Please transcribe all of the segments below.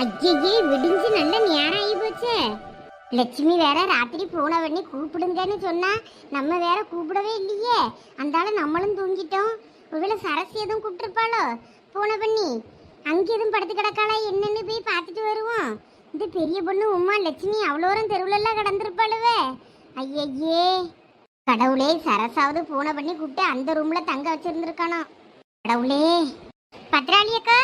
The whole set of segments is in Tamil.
ஐயே விடிஞ்சு நல்ல நேரம் ஆகி போச்சே. லட்சுமி வேற ராத்திரி போன பண்ணி கூப்பிடுங்கன்னு சொன்னா நம்ம வேற கூப்பிடவே இல்லையே. அந்தால நம்மளும் தூங்கிட்டோம். ஒருவேளை சரசி எதுவும் கூப்பிட்டுருப்பாளோ? போன பண்ணி அங்கே எதுவும் படுத்து கிடக்காளா என்னன்னு போய் பார்த்துட்டு வருவோம். இந்த பெரிய பொண்ணு உமா லட்சுமி அவ்வளோரம் தெருவுலெல்லாம் கடந்திருப்பாளுவே. ஐயையே. கடவுளே சரசாவது போன பண்ணி கூப்பிட்டு அந்த ரூம்ல தங்க வச்சிருந்துருக்கானோ? கடவுளே. பத்ராளி அக்கா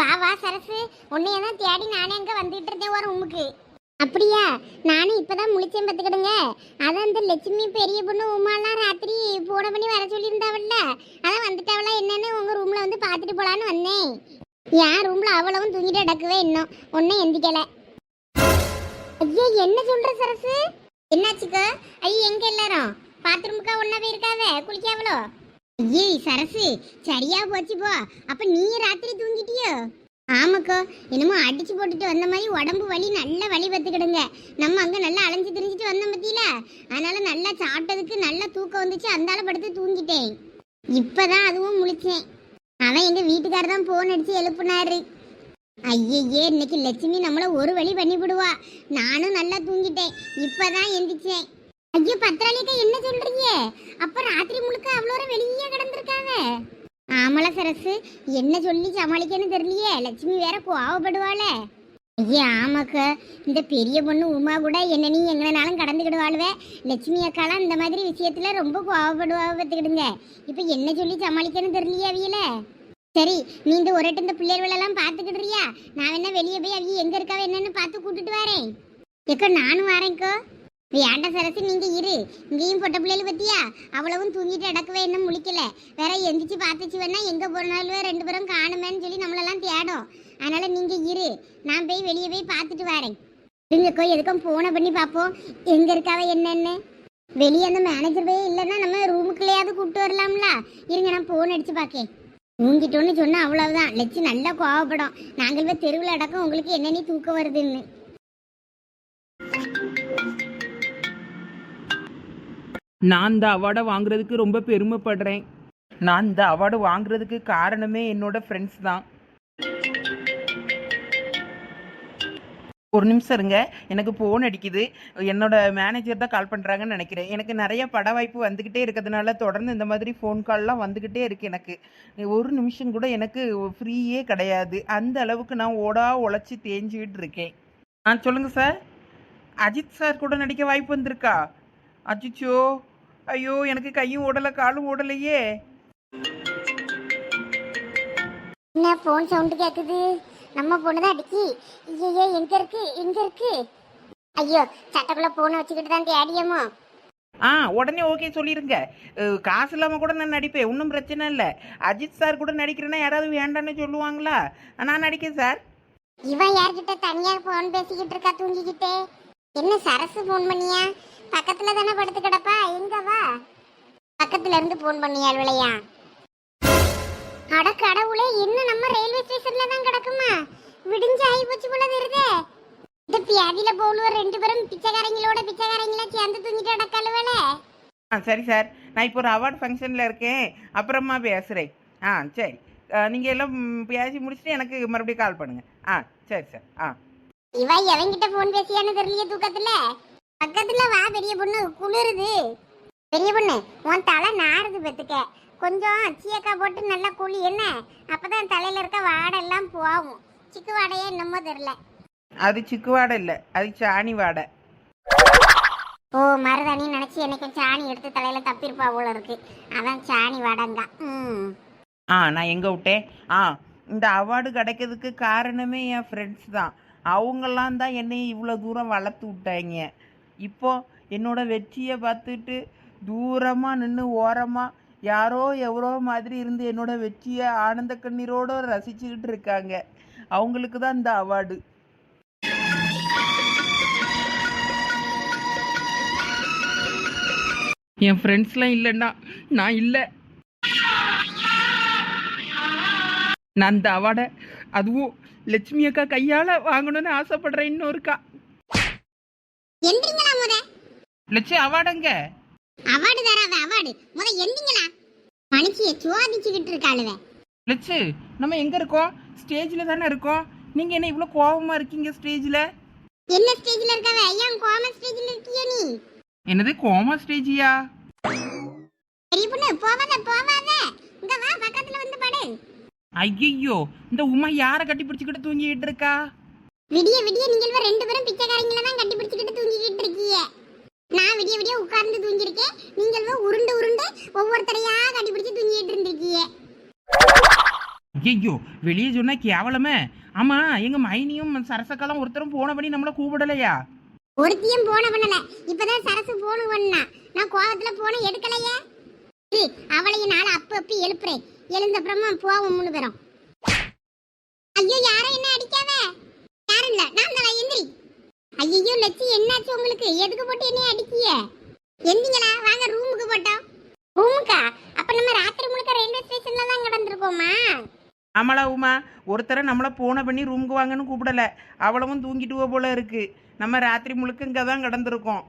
வா வா சரசு. உன்னைய தான் தேடி நானே எங்கே வந்துட்டு இருந்தேன் ஒரு ரூமுக்கு. அப்படியா? நானும் இப்போதான் முழிச்சேன் பார்த்துக்கிடுங்க. அதான் இந்த லட்சுமி பெரிய பொண்ணு உமாலாம் ராத்திரி போன பண்ணி வர சொல்லியிருந்தாவல்ல? அதான் வந்துட்டாவளா என்னன்னு உங்கள் ரூமில் வந்து பார்த்துட்டு போகலான்னு வந்தேன். என் ரூமில் அவ்வளவும் தூங்கிட்டு அடக்கவே இன்னும். ஒன்றும் எந்திக்கலை. ஐயா என்ன சொல்ற சரசு? என்னாச்சுக்கோ? ஐயோ எங்க எல்லாரும்? பாத்ரூமுக்கா ஒன்னா போயிருக்காவ? குளிக்காவளோ? ஏய் சரசு சரியா போச்சு போ. அப்ப நீ ராத்திரி தூங்கிட்டியோ? ஆமாக்கா என்னமோ அடிச்சு போட்டுட்டு வந்த மாதிரி உடம்பு வலி நல்லா வலி பத்துக்கிடுங்க. நம்ம அங்க நல்லா அலைஞ்சு திரிஞ்சிட்டு வந்தோம் பத்தியில? அதனால நல்லா சாப்பிட்டதுக்கு நல்லா தூக்கம் வந்துச்சு அந்தால படுத்து தூங்கிட்டேன். இப்பதான் அதுவும் முழிச்சேன். அவன் எங்க வீட்டுக்காரர் தான் போன் அடிச்சு எழுப்புனாரு. ஐயையே இன்னைக்கு லட்சுமி நம்மள ஒரு வழி பண்ணி விடுவா நானும் நல்லா தூங்கிட்டேன். இப்பதான் எந்திரிச்சேன். ஐயோ பத்திராளிக்கா என்ன சொல்றீங்க? அப்ப ராத்திரி முழுக்க அவ்வளோ வெளியே கிடந்திருக்காங்க. ஆமல சரசு. என்ன சொல்லி சமாளிக்கன்னு தெரியலையே. லட்சுமி வேற கோவப்படுவாளே. ஐயா ஆமாக்கா. இந்த பெரிய பொண்ணு உமா கூட என்ன நீ எங்கனாலும் கடந்துக்கிடுவாளுவே லட்சுமி அக்காலாம் இந்த மாதிரி விஷயத்துல ரொம்ப கோவப்படுவா பார்த்துக்கிடுங்க. இப்போ என்ன சொல்லி சமாளிக்கன்னு தெரியலையே அவியல. சரி நீ இந்த ஒரு இந்த பிள்ளைகளெல்லாம் பார்த்துக்கிடுறியா? நான் வேணா வெளியே போய் அவிய எங்க இருக்காவ என்னன்னு பார்த்து கூட்டிட்டு வரேன். எக்கோ நானும் வரேன்க்கோ. வேண்ட சரசு நீங்க இரு. இங்கேயும் பொட்ட பிள்ளைகள் பத்தியா? அவ்வளவும் தூங்கிட்டு அடக்கவே இன்னும் முழிக்கல. வேற எந்திரிச்சு பார்த்துச்சு வேணா எங்க போனாலும் ரெண்டு பேரும் காணுமேன்னு சொல்லி நம்மளெல்லாம் தேடும். அதனால நீங்க இரு. நான் போய் வெளியே போய் பார்த்துட்டு வரேன். இருங்கக்கோ எதுக்கும் போனை பண்ணி பார்ப்போம். எங்க இருக்காவ என்னன்னு? வெளியே அந்த மேனேஜர் போய் இல்லைன்னா நம்ம ரூமுக்குள்ளேயாவது கூப்பிட்டு வரலாம்ல. இருங்க நான் போன் அடிச்சு பார்க்கேன். தூங்கிட்டோன்னு சொன்னால் அவ்வளவுதான். லட்சி நல்லா கோவப்படும். நாங்கள் போய் தெருவில் அடக்கம் உங்களுக்கு என்னென்ன தூக்கம் வருதுன்னு. நான் இந்த அவார்டை வாங்குறதுக்கு ரொம்ப பெருமைப்படுறேன். நான் இந்த அவார்டு வாங்குறதுக்கு காரணமே என்னோட ஃப்ரெண்ட்ஸ் தான். ஒரு நிமிஷம் இருங்க. எனக்கு ஃபோன் அடிக்குது. என்னோட மேனேஜர் தான் கால் பண்ணுறாங்கன்னு நினைக்கிறேன். எனக்கு நிறைய பட வாய்ப்பு வந்துக்கிட்டே இருக்கிறதுனால தொடர்ந்து இந்த மாதிரி ஃபோன் கால்லாம் வந்துக்கிட்டே இருக்கு எனக்கு. ஒரு நிமிஷம் கூட எனக்கு ஃப்ரீயே கிடையாது. அந்த அளவுக்கு நான் ஓடா உழைச்சி தேஞ்சிக்கிட்டு இருக்கேன். ஆ சொல்லுங்கள் சார் அஜித் சார் கூட நடிக்க வாய்ப்பு வந்திருக்கா? அஜிச்சோ ஐயோ எனக்கு கையும் ஓடலை காலும் ஓடலையே. என்ன ஃபோன் சவுண்டு கேட்குது நம்ம பொண்ணு தான் அடிக்கி. ஐயோ எங்க இருக்கு? எங்க இருக்கு? ஐயோ சட்டக்குள்ள போனை வச்சுக்கிட்டு தான் தேடியமோ. ஆ உடனே ஓகே சொல்லிருங்க. அஹ், காசு இல்லாமல் கூட நான் நடிப்பேன். ஒன்றும் பிரச்சனை இல்லை. அஜித் சார் கூட நடிக்கிறேன்னா யாராவது வேண்டான்னு சொல்லுவாங்களா? நான் நடிக்கேன் சார். இவன் யார்கிட்ட தனியா ஃபோன் பேசிக்கிட்டு இருக்கா தூங்கிக்கிட்டே? என்ன சரசு ஃபோன் பண்ணியா? பக்கத்துல தானே படுத்து கிடப்பா? எங்க வா? பக்கத்துல இருந்து ஃபோன் பண்ணியா விளையா அட கடவுளே இன்னும் நம்ம ரயில்வே ஸ்டேஷன்ல தான் கிடக்குமா? விடிஞ்சு ஆகி போச்சு போல தெரியுதே. இந்த பியாதியில போலுவர் ரெண்டு பேரும் பிச்சைக்காரங்களோட பிச்சைக்காரங்கள சேர்ந்து தூங்கிட்டு அடக்கலுவலே ஆ சரி சார். நான் இப்போ ஒரு அவார்ட் ஃபங்க்ஷனில் இருக்கேன். அப்புறமா பேசுகிறேன் ஆ சரி. நீங்கள் எல்லாம் பேசி முடிச்சுட்டு எனக்கு மறுபடியும் கால் பண்ணுங்கள் ஆ சரி சார். ஆ. இவ எவன்கிட்ட போன் பேசியான்னு தெரியல தூக்கத்துல? பக்கத்துல வா பெரிய பொண்ணு. குளிருது. பெரிய பொண்ணு உன் தலை நாறுது பெத்துக்க கொஞ்சம் சீயக்கா போட்டு நல்லா குழி என்ன? அப்பதான் தலையில இருக்க வாடெல்லாம் போகும். சிக்கு வாடையே என்னமோ தெரியல. அது சிக்கு வாடை இல்லை அது சாணி வாடை. ஓ மருதாணி நினைச்சு எனக்கு சாணி எடுத்து தலையில தப்பிருப்பா போல இருக்கு. அதான் சாணி வாடங்கா. ம். ஆ நான் எங்கே விட்டேன்? ஆ இந்த அவார்டு கிடைக்கிறதுக்கு காரணமே என் ஃப்ரெண்ட்ஸ் தான். அவங்கெல்லாம் தான் என்னை இவ்வளோ தூரம் வளர்த்து விட்டாங்க. இப்போ என்னோடய வெற்றியை பார்த்துட்டு தூரமாக நின்று ஓரமாக யாரோ எவரோ மாதிரி இருந்து என்னோட வெற்றியை ஆனந்த கண்ணீரோடு ரசிச்சுக்கிட்டு இருக்காங்க. அவங்களுக்கு தான் இந்த அவார்டு. என் ஃப்ரெண்ட்ஸ்லாம் இல்லைன்னா நான் இல்லை. நான் இந்த அவார்டை அதுவும் லட்சுமி அக்கா கையால் வாங்கணும்னு ஆசைப்படுறேன் இன்னொருக்கா எந்திரிங்களா முத. லட்சு அவார்டுங்க அவார்டு தராவ அவார்டு முத எந்திங்களா மனுஷிய சோதிச்சுக்கிட்டு இருக்காளுவே. லட்சு நம்ம எங்கே இருக்கோம்? ஸ்டேஜில் தானே இருக்கோம். நீங்க என்ன இவ்வளவு கோபமா இருக்கீங்க ஸ்டேஜ்ல? என்ன ஸ்டேஜ்ல இருக்கவ? ஏன் கோம ஸ்டேஜ்ல இருக்கியோ நீ? என்னது கோமா ஸ்டேஜியா? பெரிய பொண்ணு போவாத போவாத. இங்க வா பக்கத்துல வந்து படு. ஐயையோ இந்த உமா யாரை கட்டி பிடிச்சிக்கிட்டு தூங்கிட்டு இருக்கா? விடிய விடிய நீங்கள் ரெண்டு பேரும் பிச்சைக்காரங்கள தான் கட்டி பிடிச்சிக்கிட்டு தூங்கிக்கிட்டு இருக்கீங்க நான் விடிய விடிய உட்கார்ந்து தூங்கியிருக்கேன். நீங்கள் உருண்டு உருண்டு ஒவ்வொருத்தரையா கட்டி பிடிச்சி தூங்கிட்டு இருந்திருக்கீங்க ஐயோ வெளியே சொன்னா கேவலமே. ஆமா எங்க மைனியும் சரசக்காலம் ஒருத்தரும் போன பண்ணி நம்மள கூப்பிடலையா? ஒருத்தியும் போன பண்ணல. இப்பதான் சரசு போன பண்ணா. நான் கோவத்துல போன எடுக்கலையே. அவளையும் நாளை அப்ப அப்பி எழுப்புறேன். எழுந்த அப்புறமா போவோம் மூணு பேரும் ஐயோ யாரும் என்ன அடிக்காத யாரும் இல்ல நான் தான் எந்திரி ஐயோ லட்சி என்னாச்சு உங்களுக்கு? எதுக்கு போட்டு என்னைய அடிக்கிய? எந்திங்களா வாங்க ரூமுக்கு போட்டோம். ரூமுக்கா? அப்ப நம்ம ராத்திரி முழுக்க ரயில்வே ஸ்டேஷன்ல தான் கிடந்திருக்கோமா? ஆமாளா உமா. ஒருத்தரை நம்மள போன பண்ணி ரூமுக்கு வாங்கன்னு கூப்பிடல. அவளவும் தூங்கிட்டுவோ போல இருக்கு. நம்ம ராத்திரி முழுக்க இங்க தான் கிடந்திருக்கோம்.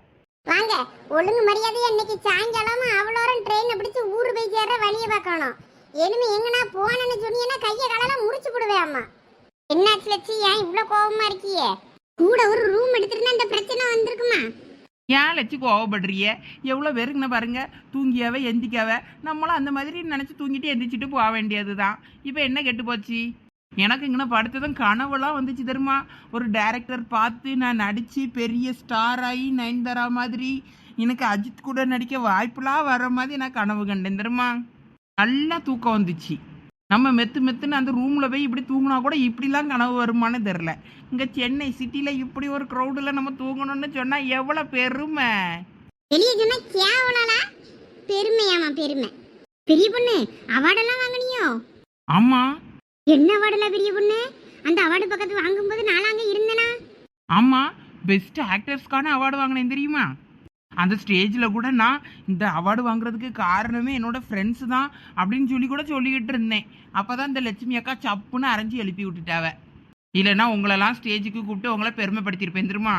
வாங்க ஒழுங்கு மரியாதையா இன்னைக்கு சாயங்காலமா அவ்வளோரம் ட்ரெயினை பிடிச்சு ஊரு போய் சேர்ற வழியை பார்க்கணும். இனிமே எங்கனா போனேன்னு சொன்னீங்கன்னா கையை காலெல்லாம் முறிச்சு போடுவேன் அம்மா. என்னாச்சு லட்சி? ஏன் இவ்வளோ கோவமா இருக்கியே? கூட ஒரு ரூம் எடுத்திருந்தா இந்த பிரச்சனை வந்திருக்குமா? ஏன் லட்சி கோவப்படுறிய எவ்வளோ பேருக்குன்னு பாருங்க. தூங்கியாவே எந்திக்காவ. நம்மளும் அந்த மாதிரி நினச்சி தூங்கிட்டு எந்திரிச்சிட்டு போக வேண்டியது தான் இப்போ என்ன கெட்டு போச்சு? எனக்கு இங்கே படுத்ததும் கனவுலாம் வந்துச்சு தெரியுமா? ஒரு டைரக்டர் பார்த்து நான் நடித்து பெரிய ஸ்டார் ஆகி நயன்தாரா மாதிரி எனக்கு அஜித் கூட நடிக்க வாய்ப்புலாம் வர மாதிரி நான் கனவு கண்டேன் தெரியுமா? நல்லா தூக்கம் வந்துச்சு. நம்ம மெத்து மெத்துன்னு அந்த ரூமில் போய் இப்படி தூங்கினா கூட இப்படிலாம் கனவு வருமான்னு தெரில இங்கே சென்னை சிட்டியில் இப்படி ஒரு க்ரௌடில் நம்ம தூங்கணும்னு சொன்னால் எவ்வளோ பெருமை? வெளியே சொன்னா கேவலா பெருமையாமா பெருமை. பெரிய பொண்ணு அவார்டெல்லாம் வாங்குனியோ? ஆமாம் என்ன அவார்டுல பெரிய பொண்ணு? அந்த அவார்டு பக்கத்து வாங்கும்போது நானும் அங்க இருந்தேனா? ஆமாம் பெஸ்ட் ஆக்டர்ஸ்க்கான அவார்டு வாங்கினேன் தெரியுமா? அந்த ஸ்டேஜில் கூட நான் இந்த அவார்டு வாங்குறதுக்கு காரணமே என்னோட ஃப்ரெண்ட்ஸ் தான் அப்படின்னு சொல்லி கூட சொல்லிக்கிட்டு இருந்தேன். அப்போ தான் இந்த லட்சுமி அக்கா சப்புன்னு அரைஞ்சி எழுப்பி விட்டுட்டாவ. இல்லைன்னா உங்களெல்லாம் ஸ்டேஜுக்கு கூப்பிட்டு உங்களை பெருமைப்படுத்தியிருப்பேன். தெரியுமா?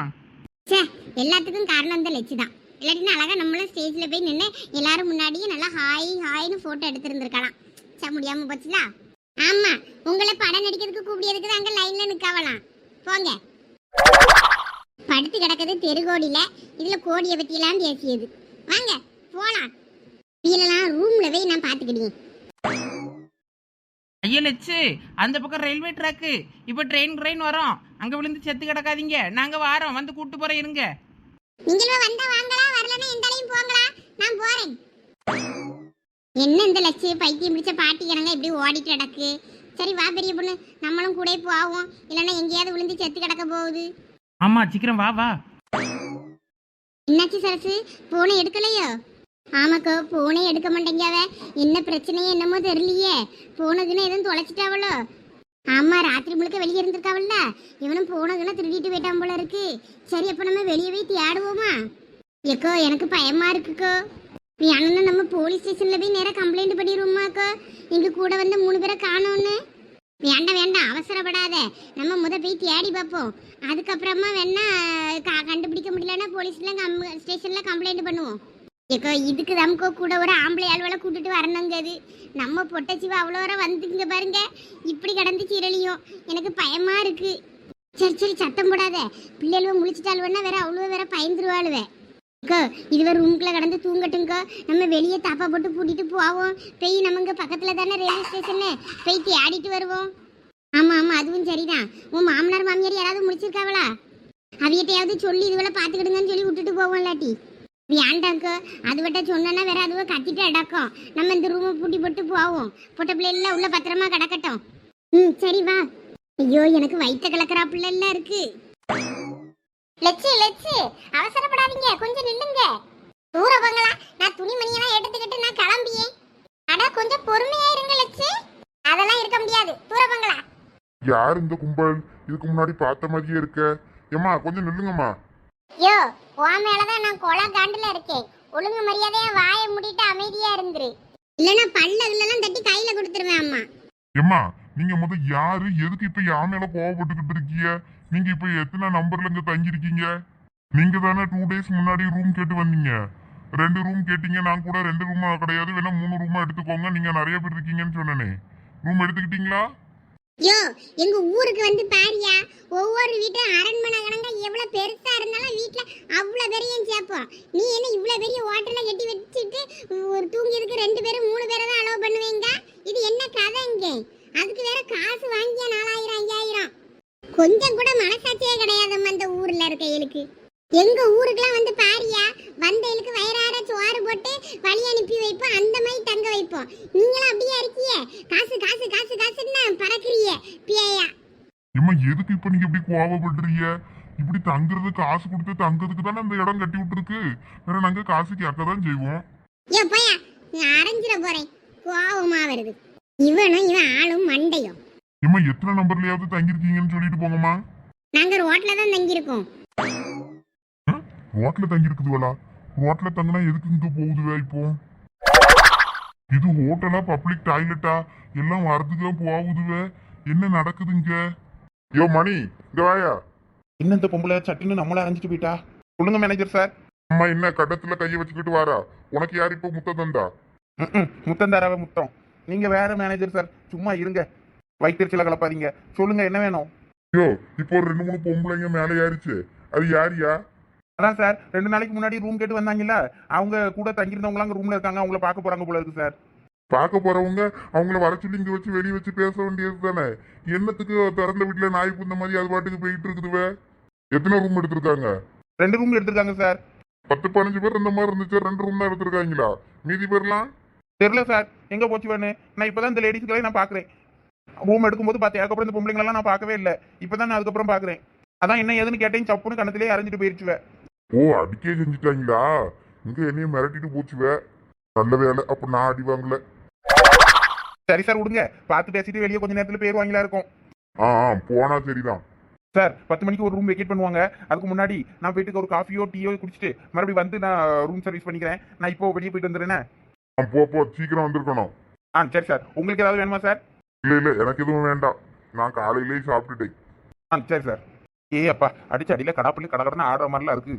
ச்சே எல்லாத்துக்கும் காரணம் இந்த லட்சி தான். இல்லாட்டினா அழகா நம்மளும் ஸ்டேஜில் போய் நின்று எல்லாரும் முன்னாடியே நல்லா ஹாய் ஹாய்னு ஃபோட்டோ எடுத்துருந்துருக்கலாம். ச முடியாமல் போச்சுல? ஆமாம் உங்களை படம் நடிக்கிறதுக்கு கூப்பிடியதுக்கு தான் அங்க லைன்ல நிக்காவலாம். போங்க. படுத்து கிடக்குது தெருகோடியில. இதுல கோடியை பத்தி எல்லாம் பேசியது. வாங்க போலாம். வீலெல்லாம் ரூம்ல போய் நான் பாத்துக்கிட்டேன் ஐயா லட்சு அந்த பக்கம் ரயில்வே ட்ராக்கு இப்போ ட்ரெயின் ட்ரெயின் வரோம். அங்கே விழுந்து செத்து கிடக்காதீங்க. நாங்கள் வாரோம். வந்து கூட்டு போகிறோம் இருங்க. நீங்களும் வந்தா வாங்களா? வரலன்னா எந்தாலையும் போங்களா? நான் போறேன். என்ன இந்த லட்சிய பைத்தியம் பிடிச்ச பாட்டி கணங்க இப்படி ஓடிட்டு கிடக்கு. சரி வா பெரிய பொண்ணு. நம்மளும் கூட போவோம். இல்லைன்னா எங்கேயாவது விழுந்து செத்து கிடக்க போகுது. ஆமாம் சீக்கிரம் வா வா. என்னாச்சு சரசு? போனை எடுக்கலையோ? ஆமாக்கோ போனே எடுக்க மாட்டேங்காவ என்ன பிரச்சனையோ என்னமோ தெரியலையே. போனதுன்னு எதுவும் தொலைச்சிட்டாவளோ? ஆமா ராத்திரி முழுக்க வெளியே இருந்திருக்காவல்ல. இவனும் போனதுன்னா திருடிட்டு போயிட்டான் போல இருக்கு. சரி அப்ப நம்ம வெளியே போய் தேடுவோமா? ஏக்கோ எனக்கு பயமா இருக்குக்கோ. நீ அண்ணன் நம்ம போலீஸ் ஸ்டேஷன்ல போய் நேரா கம்ப்ளைண்ட் பண்ணிடுவோமாக்கோ? எங்க கூட வந்து மூணு பேரை காணோன்னு. வேண்டாம் வேண்டாம் அவசரப்படாத. நம்ம முத போய் தேடி பார்ப்போம். அதுக்கப்புறமா வேணா கண்டுபிடிக்க முடியலன்னா போலீஸ்ல கம் ஸ்டேஷன்ல கம்ப்ளைண்ட் பண்ணுவோம். ஏக்கோ இதுக்கு நமக்கோ கூட ஒரு ஆம்பளை ஆள்வலை கூட்டுட்டு வரணுங்கிறது நம்ம பொட்டச்சிவா அவ்வளோ வர வந்துங்க பாருங்க. இப்படி கிடந்து சீரழியும். எனக்கு பயமா இருக்கு. சரி சரி சத்தம் போடாத. முழிச்சிட்டாள் முழிச்சிட்டாளுவன்னா வேற அவ்வளோ வேற பயந்துருவாளுவேன் அக்கா இதுவே ரூம்குள்ள கடந்து தூங்கட்டுங்க நம்ம வெளியே தாப்பா போட்டு பூட்டிட்டு போவோம். போய் நம்ம இங்கே பக்கத்துல தானே ரயில்வே ஸ்டேஷனு போய் தேடிட்டு வருவோம். ஆமா ஆமா அதுவும் சரிதான். உன் மாமனார் மாமியார் யாராவது முடிச்சிருக்காவளா அவியட்டையாவது சொல்லி இதுவெல்லாம் பாத்துக்கிடுங்கன்னு சொல்லி விட்டுட்டு போவோம் இல்லாட்டி. வேண்டாங்க அது விட்ட சொன்னா வேற அதுவும் கத்திட்டு அடக்கம். நம்ம இந்த ரூமை பூட்டி போட்டு போவோம். பொட்ட பிள்ளைல உள்ள பத்திரமா கிடக்கட்டும். ம் சரி வா. ஐயோ எனக்கு வயிற்ற கலக்கறா பிள்ளைல இருக்கு. லட்சு லட்சு அவசரப்படாதீங்க. கொஞ்சம் நில்லுங்க. தூர போங்களா நான் துணிமணியெல்லாம் எடுத்துக்கிட்டு நான் கிளம்பியேன் அட கொஞ்சம் பொறுமையா இருங்க லட்சு அதெல்லாம் இருக்க முடியாது. தூர போங்களா யார் இந்த கும்பல்? இதுக்கு முன்னாடி பார்த்த மாதிரியே இருக்க. ஏம்மா கொஞ்சம் நில்லுங்கம்மா. யோ உன் மேலதான் நான் கொலை காண்டுல இருக்கேன். ஒழுங்கு மரியாதையா வாயை மூடிட்டு அமைதியா இருந்துரு. இல்லனா பல்ல எல்லாம் தட்டி கையில கொடுத்துருவேன் அம்மா. ஏம்மா நீங்க முத யாரு எதுக்கு இப்ப யா மேல கோவப்பட்டுக்கிட்டு இருக்கீங்க? நீங்க இப்ப எத்தனை நம்பர்ல இங்க தங்கியிருக்கீங்க? நீங்க தானே டூ டேஸ் முன்னாடி ரூம் கேட்டு வந்தீங்க. ரெண்டு ரூம் கேட்டீங்க நான் கூட ரெண்டு ரூமா கிடையாது. வேணா மூணு ரூமா எடுத்துக்கோங்க. நீங்க நிறைய பேர் இருக்கீங்கன்னு சொன்னனே. ரூம் எடுத்துக்கிட்டீங்களா? யோ எங்க ஊருக்கு வந்து பாரியா. ஒவ்வொரு வீட்டு அரண்மனை கணங்க எவ்வளவு பெருசா இருந்தாலும் வீட்ல அவ்வளவு பெரிய சேர்ப்போம்? நீ என்ன இவ்வளவு பெரிய ஹோட்டல்ல கட்டி வச்சுட்டு ஒரு தூங்கியதுக்கு ரெண்டு பேரும் மூணு பேரை தான் அலோவ் பண்ணுவீங்க? இது என்ன கதை இங்க? அதுக்கு வேற காசு வாங்கிய நாலாயிரம் ஐயாயிரம் கொஞ்சம் கூட மனசாட்சியே கிடையாதம்மா அந்த ஊர்ல இருக்கைகளுக்கு எங்க ஊருக்குலாம் வந்து பாரியா? வந்தைகளுக்கு வயிறார சோறு போட்டு வழி அனுப்பி வைப்போம் அந்த மாதிரி தங்க வைப்போம். நீங்களும் அப்படியே இருக்கியே? காசு காசு காசு காசுன்னு பறக்குறிய பிஏயா ஏம்மா எதுக்கு இப்ப நீங்க இப்படி கோவப்படுறீங்க? இப்படி தங்குறது காசு கொடுத்து தங்குறதுக்கு தானே அந்த இடம் கட்டி விட்டுருக்கு. வேற நாங்க காசு கேட்க தான் செய்வோம். ஏ போயா? நான் அரைஞ்சிட போறேன். கோவமா வருது. இவனும் இவன் ஆளும் மண்டையும். ஏம்மா எத்தனை நம்பர்லயாவது தங்கியிருக்கீங்கன்னு சொல்லிட்டு போங்கம்மா. நாங்க ரோட்ல தான் தங்கியிருக்கோம். ரோட்ல தங்கி இருக்குதுவலா ரோட்ல தங்கினா எதுக்கு இங்க போகுதுவே இப்போ? இது ஹோட்டலா பப்ளிக் டாய்லெட்டா? எல்லாம் வரதுக்கு போகுதுவே என்ன நடக்குது இங்க? யோ மணி இங்க வாயா. இன்னும் இந்த பொம்பளை? சட்டுன்னு நம்மள அரைஞ்சிட்டு போயிட்டா? சொல்லுங்க மேனேஜர் சார் அம்மா என்ன கடத்துல கைய வச்சுக்கிட்டு வாரா? உனக்கு யார் இப்போ முத்த தந்தா. முத்தம் தராவ முத்தம். நீங்க வேற மேனேஜர் சார் சும்மா இருங்க. வயிற்றுச்சில கலப்பாதீங்க. சொல்லுங்க என்ன வேணும்? யோ இப்போ ஒரு ரெண்டு மூணு பொம்பளைங்க மேலே ஏறிச்சு. அது யாரியா? அதான் சார் ரெண்டு நாளைக்கு முன்னாடி ரூம் கேட்டு வந்தாங்கல்ல அவங்க கூட தங்கியிருந்தவங்க அங்க ரூம்ல இருக்காங்க அவங்கள பார்க்க போறாங்க போல இருக்கு சார். பார்க்க போறவங்க அவங்கள வர சொல்லி இங்க வச்சு வெளியே வச்சு பேச வேண்டியது தானே? என்னத்துக்கு திறந்த வீட்டுல நாய் புந்த மாதிரி அது பாட்டுக்கு போயிட்டு இருக்குதுவே எத்தனை ரூம் எடுத்திருக்காங்க? ரெண்டு ரூம் எடுத்திருக்காங்க சார். பத்து பதினஞ்சு பேர் இந்த மாதிரி இருந்துச்சு ரெண்டு ரூம் தான் எடுத்திருக்காங்களா? மீதி பேர்லாம்? தெரியல சார் எங்க போச்சு வேணு? நான் இப்பதான் இந்த லேடிஸ்களை நான் பாக்குறேன். ரூம் எடுக்கும்போது பார்த்தேன். அதுக்கப்புறம் இந்த பொம்பளைங்களெல்லாம் நான் பார்க்கவே இல்லை. இப்பதான் நான் அதுக்கப்புறம் பாக்குறேன் அதான் என்ன ஏதுன்னு கேட்டேன். சப்புன்னு கணத்திலே அரைஞ்சிட்டு போயிருச்சுவே. ஓ அடிக்கே செஞ்சுட்டாங்களா? இங்க என்னைய மிரட்டிட்டு போச்சுவே. நல்ல வேலை. அப்ப நான் அடி வாங்கல. சரி சார் விடுங்க. பார்த்து பேசிட்டு வெளியே கொஞ்ச நேரத்தில் போயிருவாங்களா இருக்கும். ஆ ஆ, போனா சரிதான். சார் பத்து மணிக்கு ஒரு ரூம் வெக்கேட் பண்ணுவாங்க. அதுக்கு முன்னாடி நான் போயிட்டு ஒரு காஃபியோ டீயோ குடிச்சிட்டு மறுபடியும் வந்து நான் ரூம் சர்வீஸ் பண்ணிக்கிறேன். நான் இப்போ வெளியே போயிட்டு வந்துடுறேனே ஆ, போ போ. சீக்கிரம் வந்திருக்கணும். ஆ சரி சார். உங்களுக்கு ஏதாவது வேணுமா சார்? இல்ல இல்ல எனக்கு எதுவும் வேண்டாம். நான் காலையிலேயே சாப்பிட்டுட்டேன். ஆ சரி சார். ஏ அப்பா அடிச்சு அடியில் கடாப்பள்ளி கடகடன்னு ஆடுற மாதிரிலாம் இருக்கு.